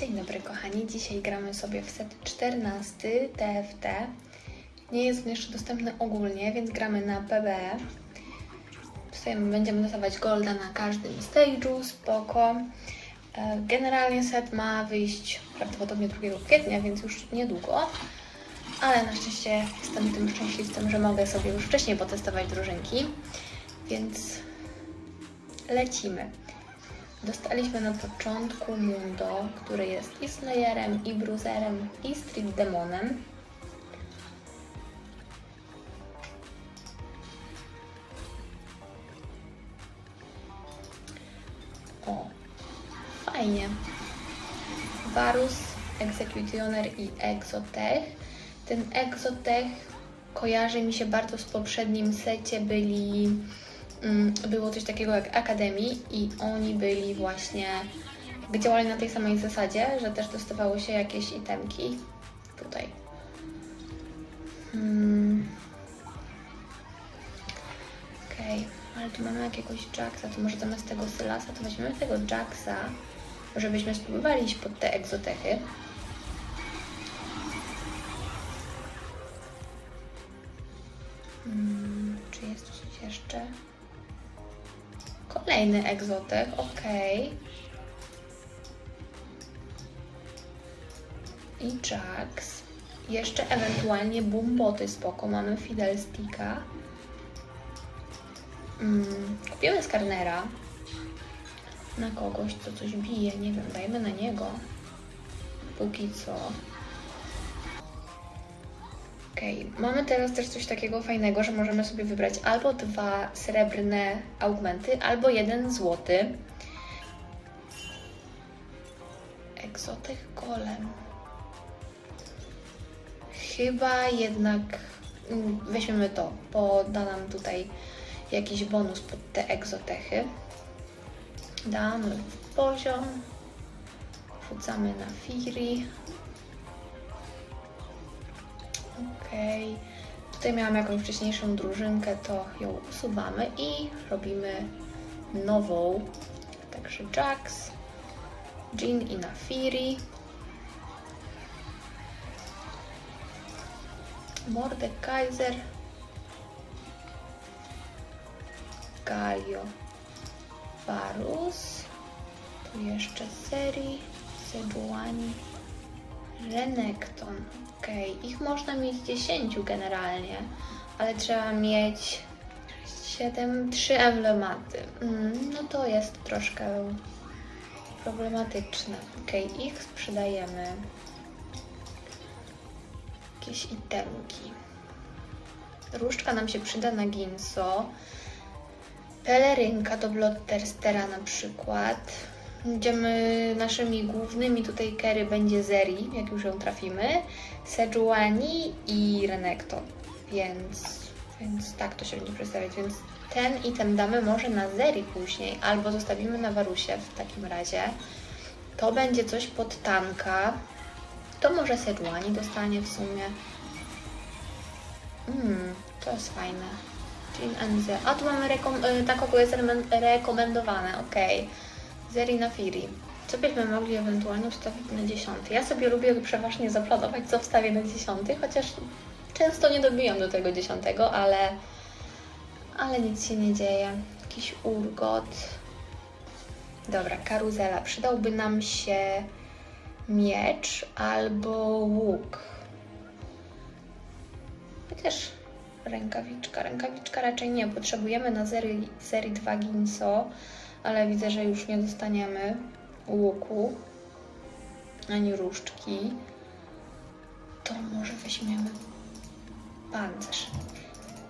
Dzień dobry kochani, dzisiaj gramy sobie w set 14 TFT. Nie jest on jeszcze dostępny ogólnie, więc gramy na PBE. Tutaj będziemy dostawać golda na każdym stage'u, spoko. E, Generalnie set ma wyjść prawdopodobnie 2 kwietnia, więc już niedługo. Ale na szczęście jestem tym szczęśliwcem, że mogę sobie już wcześniej potestować drużynki. Więc lecimy. Dostaliśmy na początku Mundo, który jest i Slayerem, i Bruiserem, i Street Demonem. O, fajnie. Varus, Executioner i Exotech. Ten Exotech kojarzy mi się bardzo z poprzednim secie, byli było coś takiego jak Akademii i oni byli właśnie, działali na tej samej zasadzie, że też dostawało się jakieś itemki tutaj. Hmm. Okej, ale tu mamy jakiegoś Jacksa, to może zamiast tego Sylasa to weźmiemy tego Jacksa, żebyśmy spróbowali iść pod te egzotechy. Hmm, czy jest coś jeszcze? Kolejny egzotek, okej. I Jax. Jeszcze ewentualnie Bumboty spoko. Mamy Fiddlesticka. Mm, kupimy Skarnera. Na kogoś, co coś bije. Nie wiem, dajmy na niego. Póki co. Okej, mamy teraz też coś takiego fajnego, że możemy sobie wybrać albo dwa srebrne augmenty, albo jeden złoty. Egzotek golem. Chyba jednak mm, weźmiemy to, bo da nam tutaj jakiś bonus pod te egzotechy. Damy w poziom. Wrzucamy na Fury. Okej. Tutaj miałam jakąś wcześniejszą drużynkę, to ją usuwamy i robimy nową. Także Jax, Jean i Nafiri. Mordekaiser. Galio. Varus. Tu jeszcze Seri, Sejuani. Renekton. Okej, ich można mieć 10 generalnie, ale trzeba mieć 7, 3 emblematy. Mm, no to jest troszkę problematyczne. Okej, ich sprzedajemy. Jakieś itemki. Różdżka nam się przyda na Ginso. Pelerynka do Bloodterstera na przykład. Będziemy naszymi głównymi tutaj kery będzie Zeri, jak już ją trafimy, Sejuani i Renekton, więc, więc tak to się będzie przedstawiać. Więc ten item damy może na Zeri później, albo zostawimy na Warusie w takim razie. To będzie coś pod tanka. To może Sejuani dostanie w sumie. Hmm, to jest fajne. Jean NZ. A tu mamy rekom- y, ta kogo jest rekomendowane, okej. Zeri na Firi. Co byśmy mogli ewentualnie ustawić na dziesiąty? Ja sobie lubię przeważnie zaplanować, co wstawię na dziesiąty, chociaż często nie dobijam do tego dziesiątego, ale, ale nic się nie dzieje. Jakiś urgot. Dobra, karuzela. Przydałby nam się miecz albo łuk. Chociaż rękawiczka. Rękawiczka raczej nie. Potrzebujemy na serii, serii 2 Ginso, ale widzę, że już nie dostaniemy łuku ani różdżki. To może weźmiemy pancerz.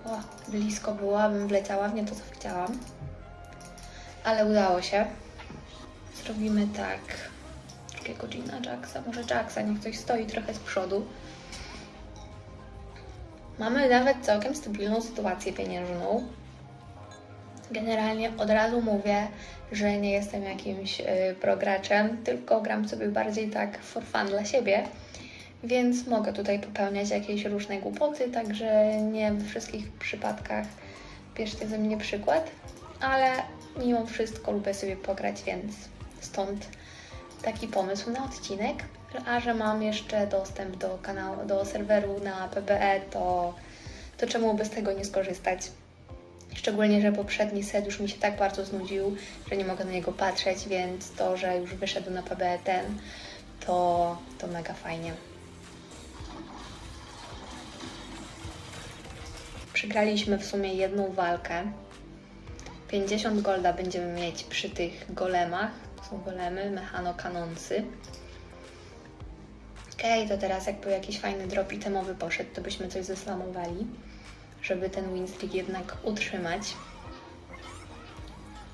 O, blisko byłabym, wleciała w nie to, co chciałam. Ale udało się. Zrobimy tak. Drugiego Gina Jacksa, może Jacksa, niech coś stoi trochę z przodu. Mamy nawet całkiem stabilną sytuację pieniężną. Generalnie od razu mówię, że nie jestem jakimś y, prograczem, tylko gram sobie bardziej tak for fun dla siebie, więc mogę tutaj popełniać jakieś różne głupoty, także nie we wszystkich przypadkach bierzcie ze mnie przykład, ale mimo wszystko lubię sobie pograć, więc stąd taki pomysł na odcinek, a że mam jeszcze dostęp do kanału, do serweru na PBE, to, to czemu by z tego nie skorzystać? Szczególnie, że poprzedni set już mi się tak bardzo znudził, że nie mogę na niego patrzeć, więc to, że już wyszedł na PBE ten, to, to mega fajnie. Przegraliśmy w sumie jedną walkę. 50 golda będziemy mieć przy tych golemach. Są golemy, mechano-kanoncy. Okej, to teraz jakby jakiś fajny drop itemowy poszedł, to byśmy coś zeslamowali, żeby ten win streak jednak utrzymać.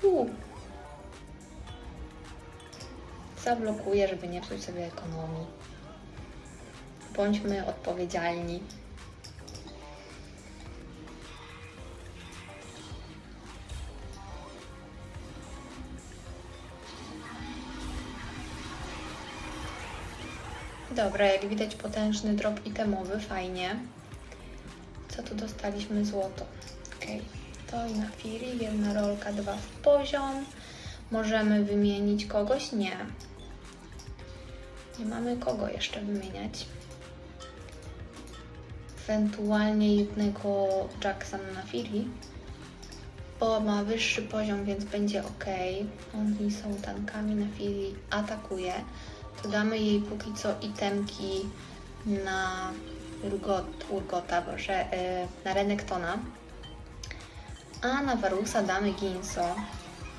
Uuu. Zablokuję, żeby nie psuć sobie ekonomii. Bądźmy odpowiedzialni. Dobra, jak widać potężny drop itemowy, fajnie. Co tu dostaliśmy? Złoto. Okej, to i na Firi, jedna rolka, dwa w poziom. Możemy wymienić kogoś? Nie. Nie mamy kogo jeszcze wymieniać. Ewentualnie jednego Jacksona na Firi. Bo ma wyższy poziom, więc będzie ok. Oni są tankami na Firi, atakuje. To damy jej póki co itemki na Urgot, Urgota, boże, yy, na Renektona. A na Varusa damy Ginso.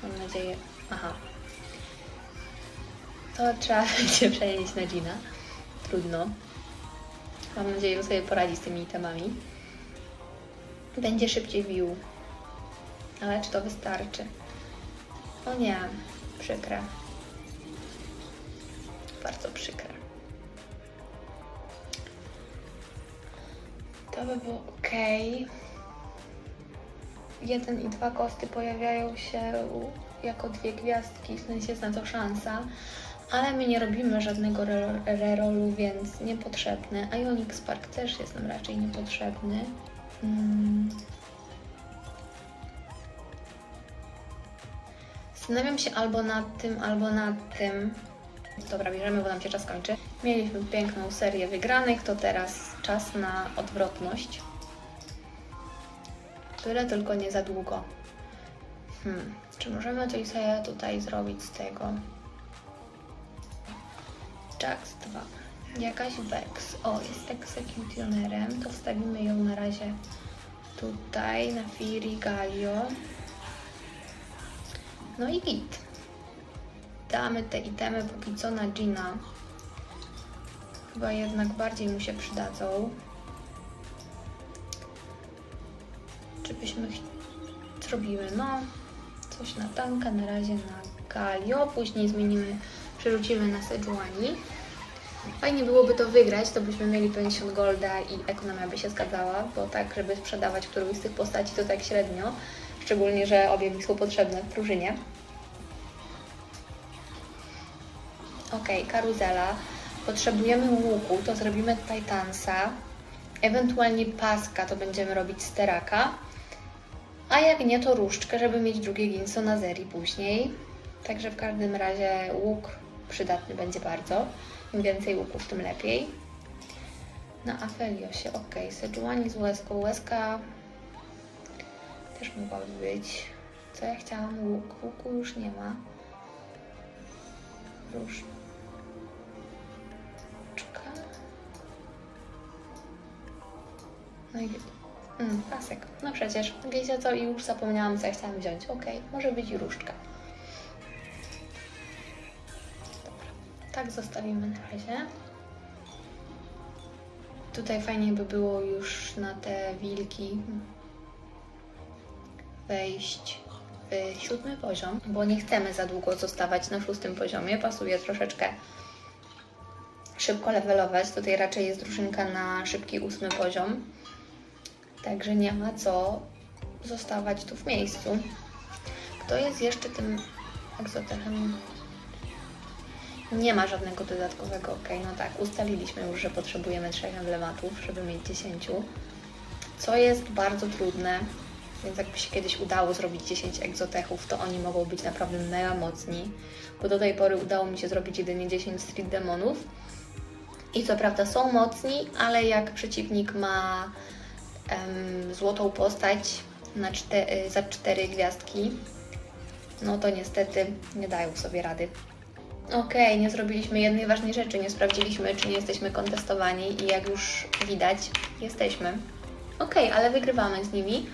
Mam nadzieję. Aha. To trzeba będzie przenieść na Gina. Trudno. Mam nadzieję, że sobie poradzi z tymi itemami. Będzie szybciej bił. Ale czy to wystarczy? O nie, przykre. Bardzo przykre. To by było ok. Jeden i dwa kosty pojawiają się jako dwie gwiazdki, w sensie jest na to szansa, ale my nie robimy żadnego re- rerollu, więc niepotrzebny. Ionic Spark też jest nam raczej niepotrzebny. Mm. Zastanawiam się albo nad tym, albo nad tym. Dobra, bierzemy, bo nam się czas kończy. Mieliśmy piękną serię wygranych, to teraz czas na odwrotność. Tyle tylko nie za długo. Hmm, czy możemy coś sobie tutaj zrobić z tego? Jax 2. Jakaś Vex. O, jest egzekutionerem. To wstawimy ją na razie tutaj, na Firi Galio. No i git. Damy te itemy póki co na Gina. Chyba jednak bardziej mu się przydadzą. Czy byśmy zrobimy? No, coś na tanka, na razie na Galio, później zmienimy, przerzucimy na Sejuani. Fajnie byłoby to wygrać, to byśmy mieli 50 golda i ekonomia by się zgadzała, bo tak, żeby sprzedawać którąś z tych postaci to tak średnio. Szczególnie, że obie mi są potrzebne w drużynie. Okej, karuzela. Potrzebujemy łuku, to zrobimy Titansa. Ewentualnie paska, to będziemy robić steraka. A jak nie, to różdżkę, żeby mieć drugie ginso na zerii później. Także w każdym razie łuk przydatny będzie bardzo. Im więcej łuków, tym lepiej. Na Afeliosie, ok. Sejuani z łezką. Łezka też mogłaby być. Co ja chciałam? Łuk. Łuku już nie ma. Różdżka. No i mm, pasek. No przecież, wiecie co, już zapomniałam, co ja chciałam wziąć. Okej, może być różdżka. Dobra, tak zostawimy na razie. Tutaj fajnie by było już na te wilki wejść w siódmy poziom, bo nie chcemy za długo zostawać na szóstym poziomie. Pasuje troszeczkę szybko levelować. Tutaj raczej jest drużynka na szybki ósmy poziom. Także nie ma co zostawać tu w miejscu. Kto jest jeszcze tym egzoterem? Nie ma żadnego dodatkowego, ok, no tak, ustaliliśmy już, że potrzebujemy trzech emblematów, żeby mieć 10. Co jest bardzo trudne, Więc jakby się kiedyś udało zrobić 10 egzotechów, to oni mogą być naprawdę mega mocni. Bo do tej pory udało mi się zrobić jedynie 10 street demonów. I co prawda są mocni, ale jak przeciwnik ma złotą postać y, za 4 gwiazdki, no to niestety nie dają sobie rady. Okej, nie zrobiliśmy jednej ważnej rzeczy, nie sprawdziliśmy, czy nie jesteśmy kontestowani i jak już widać, jesteśmy. Okej, ale wygrywamy z nimi.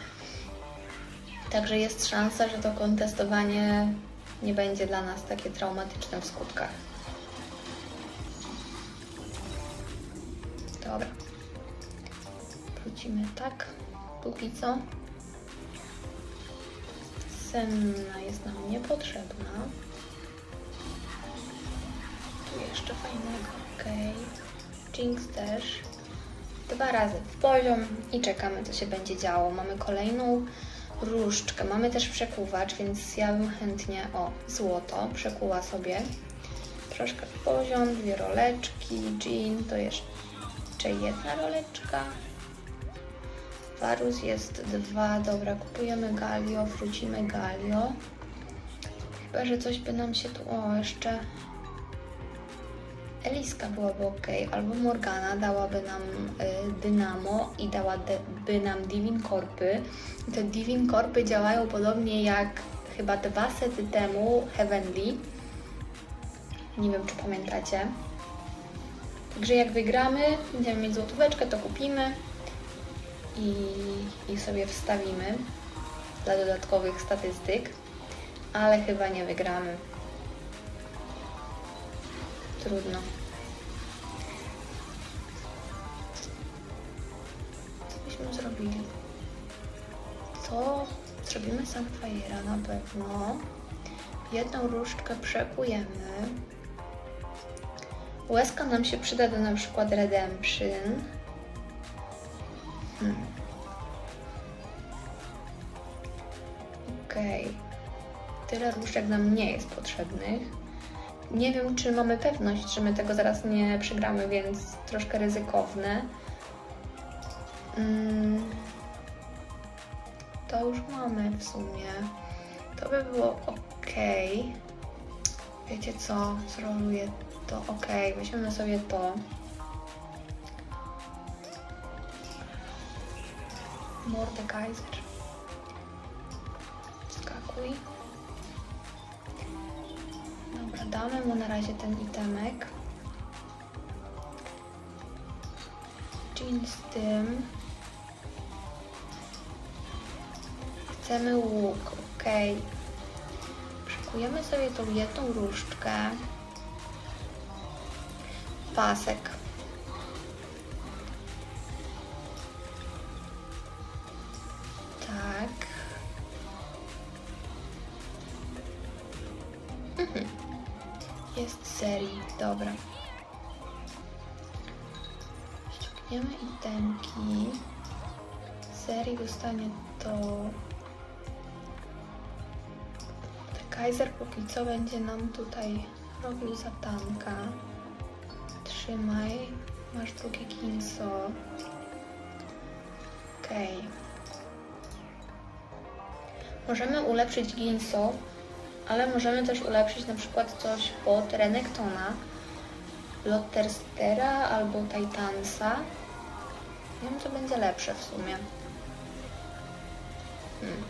Także jest szansa, że to kontestowanie nie będzie dla nas takie traumatyczne w skutkach. Wrócimy tak, póki co. Senna jest nam niepotrzebna. Tu jeszcze fajnego, okej. Jinx też. Dwa razy w poziom i czekamy, co się będzie działo. Mamy kolejną różdżkę. Mamy też przekuwacz, więc ja bym chętnie, o, złoto, przekuła sobie. Troszkę w poziom, dwie roleczki, Jean, to jeszcze jedna roleczka. Varus jest dwa, dobra, kupujemy Galio, wrócimy Galio. Chyba, że coś by nam się tu, o, jeszcze Eliska byłaby ok, albo Morgana dałaby nam y, Dynamo i dałaby nam Divin Korpy. Te Divin Korpy działają podobnie jak chyba dwa sety temu Heavenly. Nie wiem, czy pamiętacie. Także jak wygramy, będziemy mieć złotóweczkę, to kupimy i, i sobie wstawimy dla dodatkowych statystyk, ale chyba nie wygramy. Trudno. Co byśmy zrobili? Co? Zrobimy Sunfire'a na pewno. Jedną różdżkę przekujemy. Łezka nam się przyda do na przykład Redemption. Hmm. Okej. Tyle różdżek nam nie jest potrzebnych. Nie wiem, czy mamy pewność, że my tego zaraz nie przegramy, więc troszkę ryzykowne. Mm. To już mamy w sumie. To by było ok. Wiecie co? Zroluję to ok. Weźmiemy sobie to. Mordekaiser. Skakuj. Dobra, damy mu na razie ten itemek. Jean z tym. Chcemy łuk, ok. Przykujemy sobie tą jedną różdżkę. Pasek. Serii, dobra. Ściągniemy itemki. Serii dostanie to. Kaiser póki co będzie nam tutaj robił za tanka. Trzymaj. Masz drugie ginso. Okej. Możemy ulepszyć ginso, ale możemy też ulepszyć na przykład coś pod Renektona, Lotterstera albo Titansa. Nie wiem, co będzie lepsze w sumie. Hmm.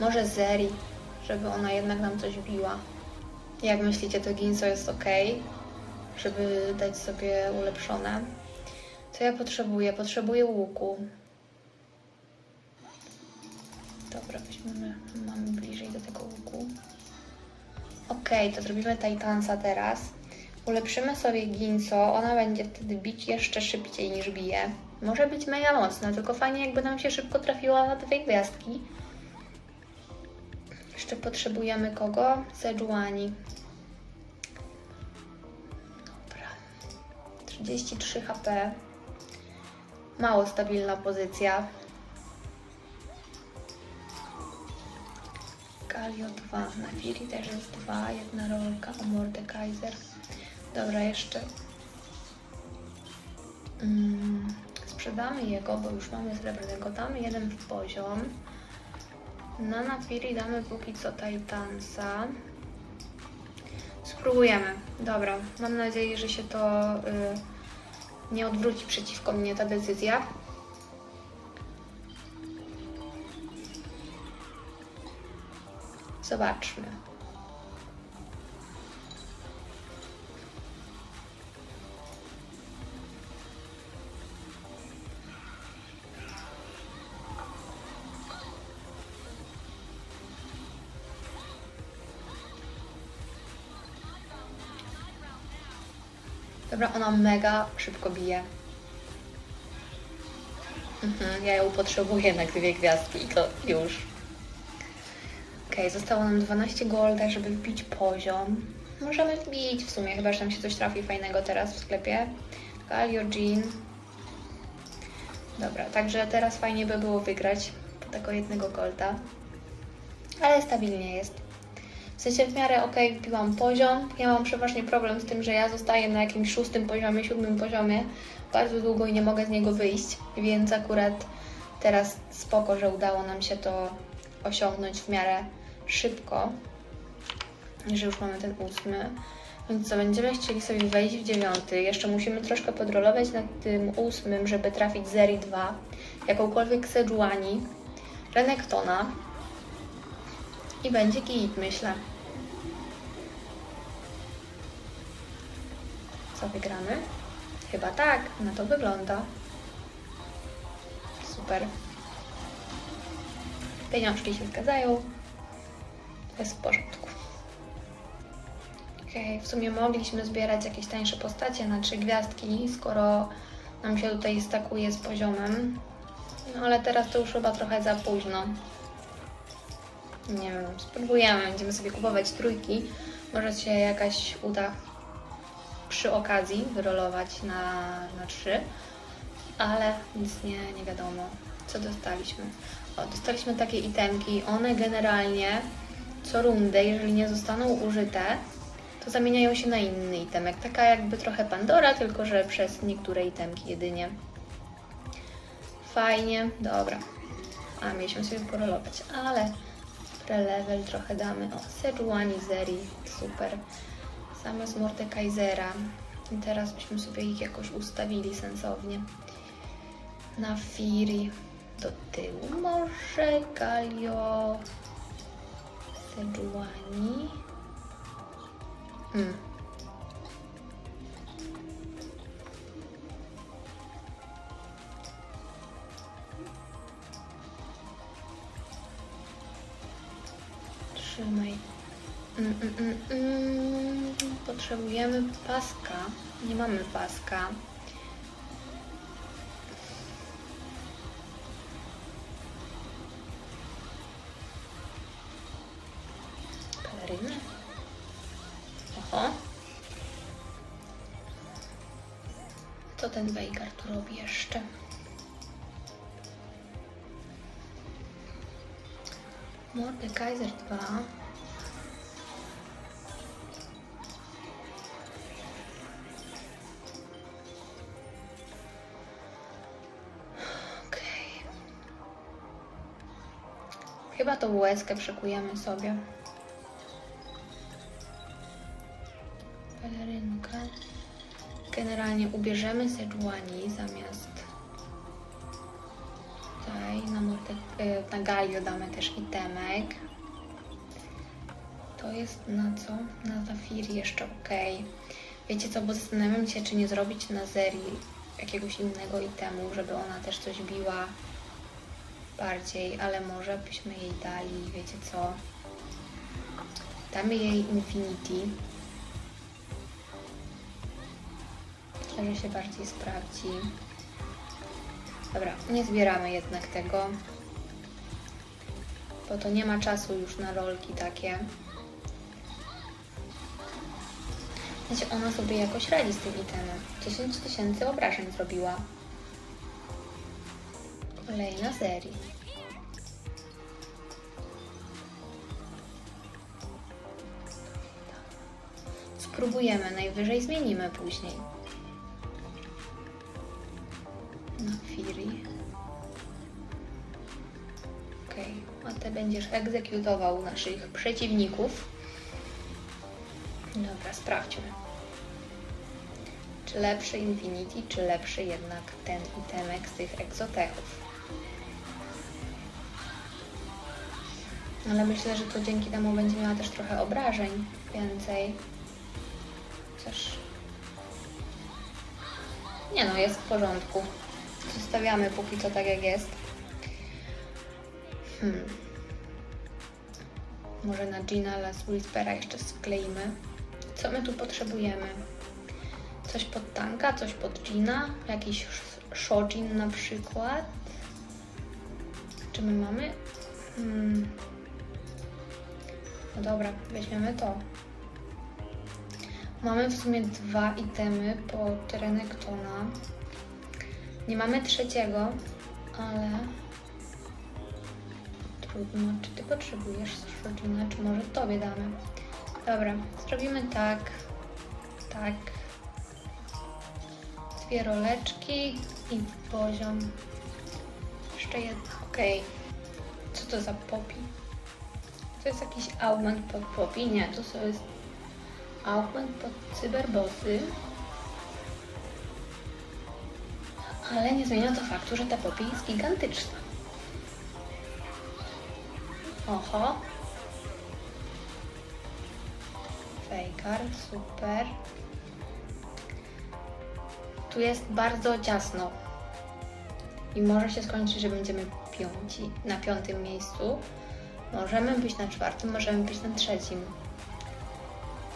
Może Zeri, żeby ona jednak nam coś biła. Jak myślicie, to Ginso jest ok, żeby dać sobie ulepszone? Co ja potrzebuję? Potrzebuję łuku. Dobra, weźmiemy, mamy bliżej do tego łuku. Ok, to zrobimy Titansa teraz. Ulepszymy sobie Ginso, ona będzie wtedy bić jeszcze szybciej niż bije. Może być mega mocna, tylko fajnie jakby nam się szybko trafiła na dwie gwiazdki. Jeszcze potrzebujemy kogo? Sejuani. Dobra. 33 HP. Mało stabilna pozycja. Galio 2. Na Firi też jest 2. Jedna rolka o Mordekaiser. Dobra, jeszcze Mm, sprzedamy jego, bo już mamy srebrnego. Damy jeden w poziom. Na Nafiri damy póki co Titansa. Spróbujemy. Dobra, mam nadzieję, że się to y, nie odwróci przeciwko mnie ta decyzja. Zobaczmy. Dobra, ona mega szybko bije. Mhm, ja ją potrzebuję na dwie gwiazdki i to już. Okej, zostało nam 12 golda, żeby wbić poziom. Możemy wbić w sumie, chyba że nam się coś trafi fajnego teraz w sklepie. Galio Jean. Dobra, także teraz fajnie by było wygrać po tego jednego golda. Ale stabilnie jest. W sensie w miarę ok, wbiłam poziom. Ja mam przeważnie problem z tym, że ja zostaję na jakimś szóstym poziomie, siódmym poziomie bardzo długo i nie mogę z niego wyjść, więc akurat teraz spoko, że udało nam się to osiągnąć w miarę szybko, i że już mamy ten ósmy. Więc co, będziemy chcieli sobie wejść w dziewiąty. Jeszcze musimy troszkę podrolować nad tym ósmym, żeby trafić Zeri 2, jakąkolwiek Sejuani, Renektona i będzie git, myślę. Co wygramy? Chyba tak, na to wygląda. Super. Pieniążki się zgadzają. Jest w porządku. Okej, w sumie mogliśmy zbierać jakieś tańsze postacie na trzy gwiazdki, skoro nam się tutaj stakuje z poziomem. No ale teraz to już chyba trochę za późno. Nie wiem, spróbujemy, będziemy sobie kupować trójki. Może się jakaś uda przy okazji wyrolować na, na trzy, ale nic nie, nie wiadomo, co dostaliśmy. O, dostaliśmy takie itemki, one generalnie co rundę, jeżeli nie zostaną użyte, to zamieniają się na inny itemek. Taka jakby trochę Pandora, tylko że przez niektóre itemki jedynie. Fajnie, dobra. A, mieliśmy sobie porolować, ale prelevel trochę damy. O, Sejuani Zeri, super. Zamiast Mordekaisera. I teraz byśmy sobie ich jakoś ustawili sensownie. Na Firi do tyłu może Galio Sejuani. Hmm. Trzymaj. Mm, mm, mm, mm. Potrzebujemy paska. Nie mamy paska. Peleryny? Oho. Co ten Wejgar tu robi jeszcze? Mordekaiser 2. Chyba tą łezkę przekujemy sobie. Pelerynka. Generalnie ubierzemy Sejuani zamiast tutaj na, Morte, y, na Galio damy też itemek. To jest na co? Na Zafir jeszcze ok. Wiecie co, bo zastanawiam się, czy nie zrobić na Zeri jakiegoś innego itemu, żeby ona też coś biła bardziej, ale może byśmy jej dali, wiecie co? Damy jej Infinity. Myślę, że się bardziej sprawdzi. Dobra, nie zbieramy jednak tego. Bo to nie ma czasu już na rolki takie. Znaczy ona sobie jakoś radzi z tym itemem. 10 tysięcy obrażeń zrobiła. లైనా sari Spróbujemy, najwyżej zmienimy później. Na Firi. Okej, a ty będziesz egzekutował naszych przeciwników. Dobra, sprawdźmy. Czy lepszy Infinity, czy lepszy jednak ten itemek z tych egzotechów? Ale myślę, że to dzięki temu będzie miała też trochę obrażeń więcej. Chociaż... Nie no, jest w porządku. Zostawiamy póki co tak jak jest. Hmm. Może na Gina Las Whispera jeszcze skleimy. Co my tu potrzebujemy? Coś pod tanka, coś pod Gina? Jakiś sh- Shojin na przykład? Czy my mamy? Hmm. No dobra, weźmiemy to. Mamy w sumie dwa itemy pod Renektona. Nie mamy trzeciego, ale trudno. Czy ty potrzebujesz Shojina, czy może tobie damy? Dobra, zrobimy tak, tak. Dwie roleczki i poziom. Jeszcze jedna, okej. Co to za popi? To jest jakiś augment pod popi? Nie, to są jest augment pod cyberbossy. Ale nie zmienia to faktu, że ta popi jest gigantyczna. Oho. Fejkar, super. Tu jest bardzo ciasno. I może się skończyć, że będziemy piąci, na piątym miejscu. Możemy być na czwartym, możemy być na trzecim.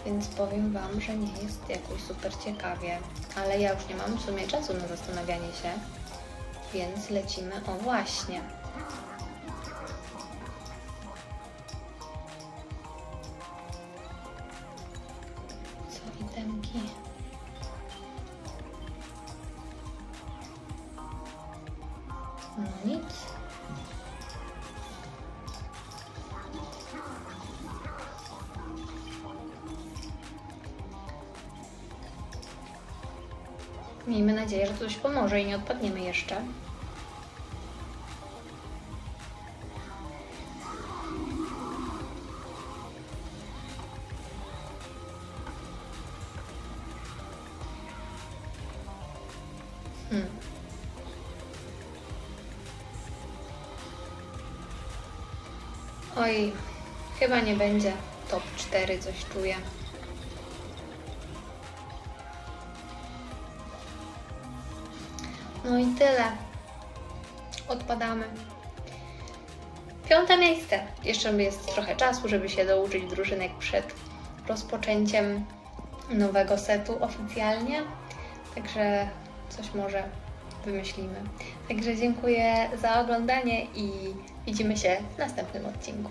Więc powiem Wam, że nie jest jakoś super ciekawie. Ale ja już nie mam w sumie czasu na zastanawianie się. Więc lecimy. O właśnie. Że to coś pomoże i nie odpadniemy jeszcze. Hmm. Oj, chyba nie będzie top 4, coś czuję. No i tyle. Odpadamy. Piąte miejsce. Jeszcze jest trochę czasu, żeby się douczyć drużynek przed rozpoczęciem nowego setu oficjalnie. Także coś może wymyślimy. Także dziękuję za oglądanie i widzimy się w następnym odcinku.